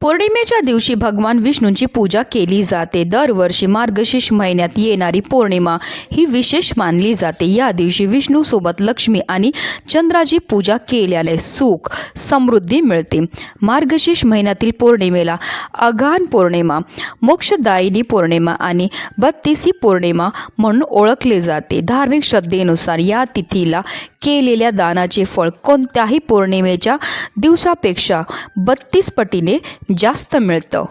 पौर्णिमेच्या दिवशी भगवान विष्णूंची पूजा केली जाते. दरवर्षी मार्गशीर्ष महिन्यात येणारी पौर्णिमा ही विशेष मानली जाते. या दिवशी विष्णूसोबत लक्ष्मी आणि चंद्राची पूजा केल्याने सुख समृद्धी मिळते. मार्गशीर्ष महिन्यातील पौर्णिमेला अघान पौर्णिमा मोक्षदायिनी पौर्णिमा आणि बत्तीसी पौर्णिमा म्हणून ओळखले जाते. धार्मिक श्रद्धेनुसार या तिथीला केलेल्या दानाचे फळ कोणत्याही पौर्णिमेच्या दिवसापेक्षा बत्तीस पटीने जास्त मिळतं.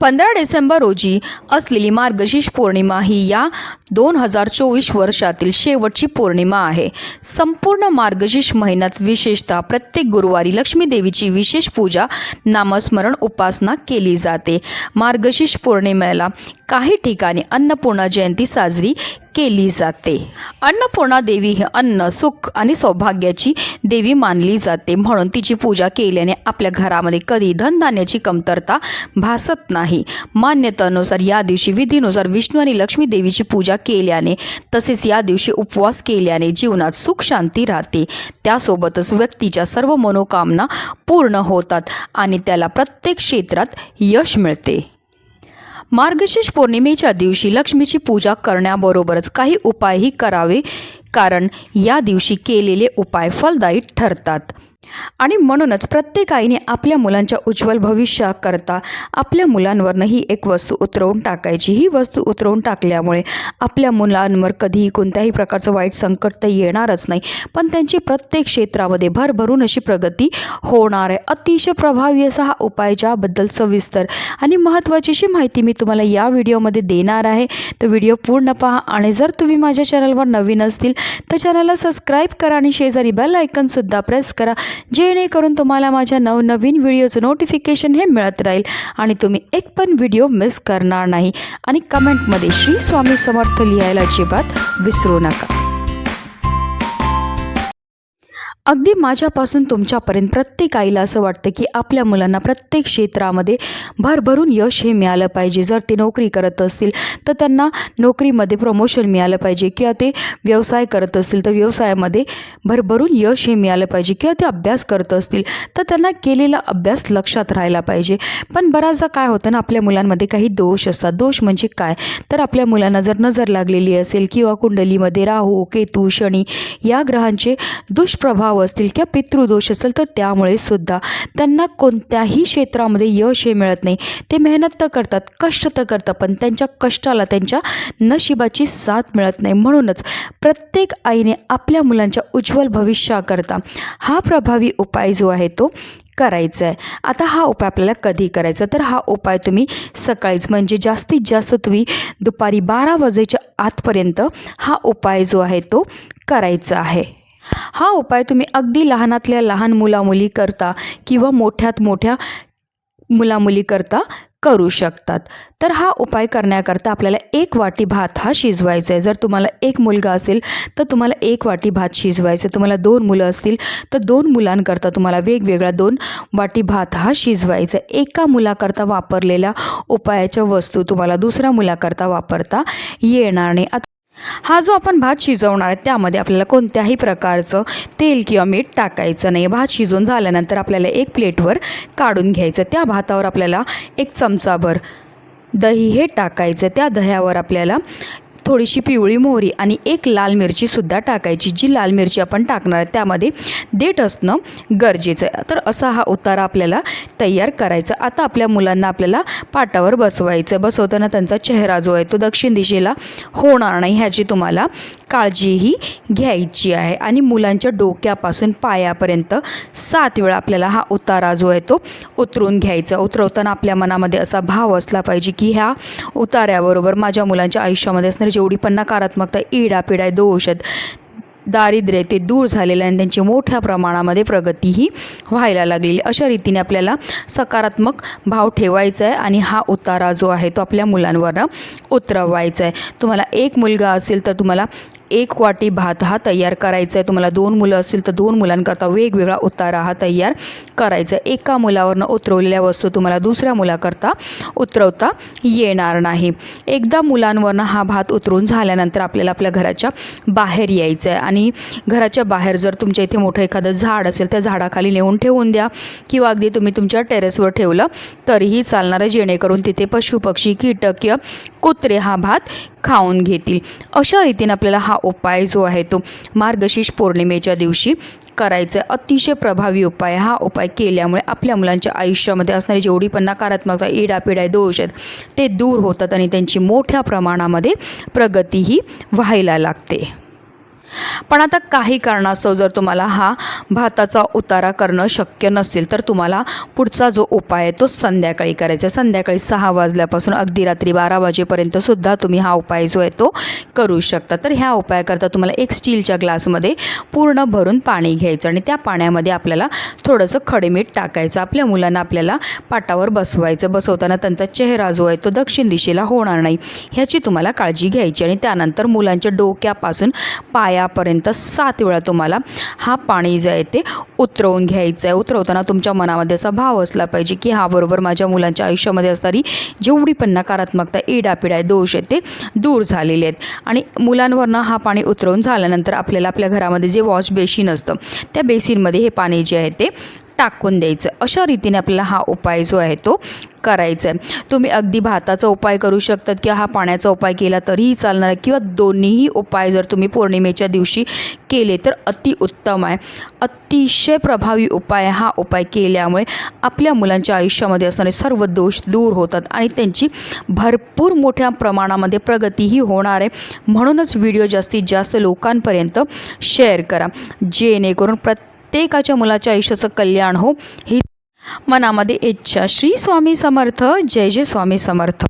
पंधरा डिसेंबर रोजी असलेली मार्गशीर्ष पौर्णिमा ही या दोन हजार चोवीस वर्षातील शेवटची पौर्णिमा आहे. संपूर्ण मार्गशीर्ष महिन्यात विशेषतः प्रत्येक गुरुवारी लक्ष्मी देवीची विशेष पूजा नामस्मरण उपासना केली जाते. मार्गशीर्ष पौर्णिमेला काही ठिकाणी अन्नपूर्णा जयंती साजरी केली जाते. अन्नपूर्णा देवी ही अन्न सुख आणि सौभाग्याची देवी मानली जाते. म्हणून तिची पूजा केल्याने आपल्या घरामध्ये कधी धनधान्याची कमतरता भासत नाही. मान्यतेनुसार या दिवशी विधीनुसार विष्णू आणि लक्ष्मी देवीची पूजा केल्याने तसेच या दिवशी उपवास केल्याने जीवनात सुख शांती राहते. त्यासोबतच व्यक्तीच्या सर्व मनोकामना पूर्ण होतात आणि त्याला प्रत्येक क्षेत्रात यश मिळते. मार्गशीर्ष पौर्णिमेच्या दिवशी लक्ष्मीची पूजा करण्याबरोबरच काही उपायही करावे कारण या दिवशी केलेले उपाय फलदायी ठरतात. आणि म्हणूनच प्रत्येक आईने आपल्या मुलांच्या उज्ज्वल भविष्याकरता आपल्या मुलांवरनं ही एक वस्तू उतरवून टाकायची. ही वस्तू उतरवून टाकल्यामुळे आपल्या मुलांवर कधीही कोणत्याही प्रकारचं वाईट संकट तर येणारच नाही. पण त्यांची प्रत्येक क्षेत्रामध्ये भरभरून अशी प्रगती होणार आहे. अतिशय प्रभावी असा हा उपाय ज्याबद्दल सविस्तर आणि महत्त्वाचीशी माहिती मी तुम्हाला या व्हिडिओमध्ये देणार आहे. तर व्हिडिओ पूर्ण पहा आणि जर तुम्ही माझ्या चॅनलवर नवीन असतील तर चॅनलला सबस्क्राईब करा आणि शेजारी बेल आयकनसुद्धा प्रेस करा. जेणेकरून तुम्हाला माझ्या नवनवीन व्हिडिओचं नोटिफिकेशन हे मिळत राहील आणि तुम्ही एक पण व्हिडिओ मिस करणार नाही. आणि कमेंटमध्ये श्री स्वामी समर्थ लिहायला अजिबात विसरू नका. अगदी माझ्यापासून तुमच्यापर्यंत प्रत्येक आईला असं वाटतं की आपल्या मुलांना प्रत्येक क्षेत्रामध्ये भरभरून यश हे मिळालं पाहिजे. जर ते नोकरी करत असतील तर त्यांना नोकरीमध्ये प्रमोशन मिळालं पाहिजे किंवा ते व्यवसाय करत असतील तर व्यवसायामध्ये भरभरून यश हे मिळालं पाहिजे किंवा ते अभ्यास करत असतील तर त्यांना केलेला अभ्यास लक्षात राहायला पाहिजे. पण बऱ्याचदा काय होतं ना आपल्या मुलांमध्ये काही दोष असतात. दोष म्हणजे काय? तर आपल्या मुलांना जर नजर लागलेली असेल किंवा कुंडलीमध्ये राहू केतू शनी या ग्रहांचे दुष्प्रभाव असतील किंवा पितृदोष असेल तर त्यामुळे सुद्धा त्यांना कोणत्याही क्षेत्रामध्ये यश हे मिळत नाही. ते मेहनत तर करतात कष्ट तर करतात पण त्यांच्या कष्टाला त्यांच्या नशिबाची साथ मिळत नाही. म्हणूनच प्रत्येक आईने आपल्या मुलांच्या उज्ज्वल भविष्याकरता हा प्रभावी उपाय जो आहे तो करायचा आहे. आता हा उपाय आपल्याला कधी करायचा? तर हा उपाय तुम्ही सकाळीच म्हणजे जास्तीत जास्त तुम्ही दुपारी बारा वाजेच्या आतपर्यंत हा उपाय जो आहे तो करायचा आहे. हा उपाय तुम्ही अगदी लहानातल्या लहान मुलामुली करता किंवा मोठ्यात मोठ्या मुलामुलीकरता करू शकतात. तर हा उपाय करण्याकरता आपल्याला एक वाटी भात हा शिजवायचा आहे. जर तुम्हाला एक मुलगा असेल तर तुम्हाला एक वाटी भात शिजवायचं आहे. तुम्हाला दोन मुलं असतील तर दोन मुलांकरता तुम्हाला वेगवेगळा दोन वाटी भात हा शिजवायचा आहे. एका मुलाकरता वापरलेल्या उपायाच्या वस्तू तुम्हाला दुसऱ्या मुलाकरता वापरता येणार नाही. आता हा जो आपण भात शिजवणार आहे त्यामध्ये आपल्याला कोणत्याही प्रकारचं तेल किंवा मीठ टाकायचं नाही. भात शिजवून झाल्यानंतर आपल्याला एक प्लेटवर काढून घ्यायचं. त्या भातावर आपल्याला एक चमचाभर दही हे टाकायचं. त्या दह्यावर आपल्याला थोडीशी पिवळी मोहरी आणि एक लाल मिरचीसुद्धा टाकायची. जी लाल मिरची आपण टाकणार आहे त्यामध्ये देठ असणं गरजेचं आहे. तर असा हा उतारा आपल्याला तयार करायचा. आता आपल्या मुलांना आपल्याला पाटावर बसवायचं बसवताना त्यांचा चेहरा जो आहे तो दक्षिण दिशेला होणार नाही ह्याची तुम्हाला काळजीही घ्यायची आहे. आणि मुलांच्या डोक्यापासून पायापर्यंत सात वेळा आपल्याला हा उतारा जो आहे तो उतरून घ्यायचा. उतरवताना आपल्या मनामध्ये असा भाव असला पाहिजे की ह्या उतार्याबरोबर माझ्या मुलांच्या आयुष्यामध्ये असणारी जेवढी पण नकारात्मकता इडापिडा दोष आहेत दारिद्र्य ते दूर झालेलं आणि त्यांची मोठ्या प्रमाणामध्ये प्रगतीही व्हायला लागलेली. अशा रीतीने आपल्याला सकारात्मक भाव ठेवायचा आहे आणि हा उतारा जो आहे तो आपल्या मुलांवर उतरवायचा आहे. तुम्हाला एक मुलगा असेल तर तुम्हाला एक वाटी भात हा तयार करायचा आहे तुम्हाला दोन मुलं असतील तर दोन मुलांकरता वेगवेगळा उतारा हा तयार करायचा आहे एका मुलावरनं उतरवलेल्या वस्तू तुम्हाला दुसऱ्या मुलाकरता उतरवता येणार नाही. एकदा मुलांवरनं हा भात उतरून झाल्यानंतर आपल्याला आपल्या घराच्या बाहेर यायचं आहे आणि घराच्या बाहेर जर तुमच्या इथे मोठं एखादं झाड असेल त्या झाडाखाली नेऊन ठेवून द्या किंवा अगदी तुम्ही तुमच्या टेरेसवर ठेवलं तरीही चालणार. आहे जेणेकरून तिथे पशुपक्षी कीटक किंवा कुत्रे हा भात खाऊन घेतील. अशा रीतीने आपल्याला हा उपाय जो आहे तो मार्गशीर्ष पौर्णिमेच्या दिवशी करायचं आहे. अतिशय प्रभावी उपाय हा उपाय केल्यामुळे आपल्या मुलांच्या आयुष्यामध्ये असणारी जेवढी पण नकारात्मकता इडापिडा दोष आहेत ते दूर होतात आणि त्यांची मोठ्या प्रमाणामध्ये प्रगतीही व्हायला लागते. पण आता काही कारणास्तव जर तुम्हाला हा भाताचा उतारा करणं शक्य नसेल तर तुम्हाला पुढचा जो उपाय आहे तो संध्याकाळी करायचा आहे. संध्याकाळी सहा वाजल्यापासून अगदी रात्री बारा वाजेपर्यंत सुद्धा तुम्ही हा उपाय जो आहे तो करू शकता. तर ह्या उपायाकरता तुम्हाला एक स्टीलच्या ग्लासमध्ये पूर्ण भरून पाणी घ्यायचं आणि त्या पाण्यामध्ये आपल्याला थोडंसं खडेमीठ टाकायचं. आपल्या मुलांना आपल्याला पाटावर बसवायचं. बसवताना त्यांचा चेहरा जो आहे तो दक्षिण दिशेला होणार नाही ह्याची तुम्हाला काळजी घ्यायची आणि त्यानंतर मुलांच्या डोक्यापासून पाया पायापर्यंत सात वेळा तुम्हाला हा पाणी जे आहे ते उतरवून घ्यायचं आहे. उतरवताना तुमच्या मनामध्ये असा भाव असला पाहिजे की हा बरोबर माझ्या मुलांच्या आयुष्यामध्ये असणारी जेवढी पण नकारात्मकता इडापिडा आहे दोष आहे ते दूर झालेले आहेत. आणि मुलांवरनं हा पाणी उतरवून झाल्यानंतर आपल्याला आपल्या घरामध्ये जे वॉश बेसिन असतं त्या बेसिनमध्ये हे पाणी जे आहे ते टाकून द्यायचं. अशा रीतीने आपल्याला हा उपाय जो आहे तो करायचा आहे तुम्ही अगदी भाताचा उपाय करू शकतात किंवा हा पाण्याचा उपाय केला तरीही चालणार आहे किंवा दोन्हीही उपाय जर तुम्ही पौर्णिमेच्या दिवशी केले तर अतिउत्तम आहे. अतिशय प्रभावी उपाय हा उपाय केल्यामुळे आपल्या मुलांच्या आयुष्यामध्ये असणारे सर्व दोष दूर होतात आणि त्यांची भरपूर मोठ्या प्रमाणामध्ये प्रगतीही होणार आहे. म्हणूनच व्हिडिओ जास्तीत जास्त लोकांपर्यंत शेअर करा. जेणेकरून प्रत्येकाच्या मुलाच्या आयुष्याचं कल्याण हो. ही मनामध्ये इच्छा. श्री स्वामी समर्थ. जय जय स्वामी समर्थ.